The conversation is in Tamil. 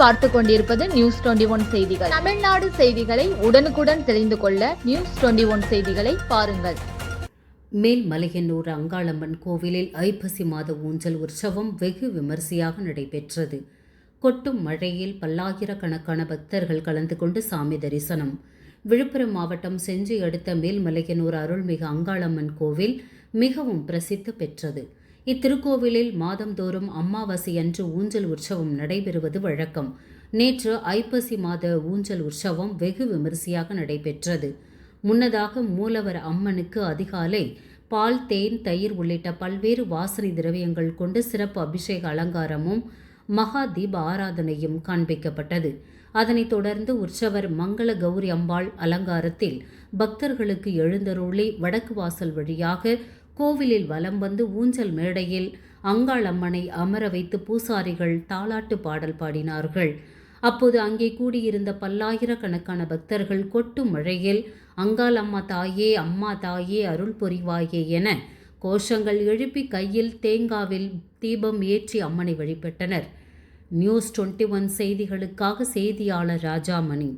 பார்த்து கொண்டிருப்பது நியூஸ் டுவெண்டி ஒன் செய்திகள். தமிழ்நாடு செய்திகளை உடனுக்குடன் தெரிந்து கொள்ள நியூஸ் டுவெண்டி ஒன் செய்திகளை பாருங்கள். மேல்மலையனூர் அங்காளம்மன் கோவிலில் ஐப்பசி மாத ஊஞ்சல் உற்சவம் வெகு விமரிசையாக நடைபெற்றது. கொட்டும் மழையில் பல்லாயிரக்கணக்கான பக்தர்கள் கலந்து கொண்டு சாமி தரிசனம். விழுப்புரம் மாவட்டம் செஞ்சி அடுத்த மேல்மலையனூர் அருள்மிகு அங்காளம்மன் கோவில் மிகவும் பிரசித்தி பெற்றது. இத்திருக்கோவிலில் மாதந்தோறும் அம்மாவாசை அன்று ஊஞ்சல் உற்சவம் நடைபெறுவது வழக்கம். நேற்று ஐப்பசி மாத ஊஞ்சல் உற்சவம் வெகு விமரிசையாக நடைபெற்றது. முன்னதாக மூலவர் அம்மனுக்கு அதிகாலை பால் தேன் தயிர் உள்ளிட்ட பல்வேறு வாசனை திரவியங்கள் கொண்டு சிறப்பு அபிஷேக அலங்காரமும் மகா தீப ஆராதனையும் காண்பிக்கப்பட்டது. அதனைத் தொடர்ந்து உற்சவர் மங்கள கௌரி அம்பாள் அலங்காரத்தில் பக்தர்களுக்கு எழுந்தருளி வடக்கு வாசல் வழியாக கோவிலில் வலம் வந்து ஊஞ்சல் மேடையில் அங்காள் அம்மனை அமர வைத்து பூசாரிகள் தாலாட்டு பாடல் பாடினார்கள். அப்போது அங்கே கூடியிருந்த பல்லாயிரக்கணக்கான பக்தர்கள் கொட்டும் மழையில் அங்காள் அம்மா தாயே அம்மா தாயே அருள் புரிவாயே என கோஷங்கள் எழுப்பி கையில் தேங்காவில் தீபம் ஏற்றி அம்மனை வழிபட்டனர். நியூஸ் டுவெண்ட்டி ஒன் செய்திகளுக்காக செய்தியாளர் ராஜாமணி.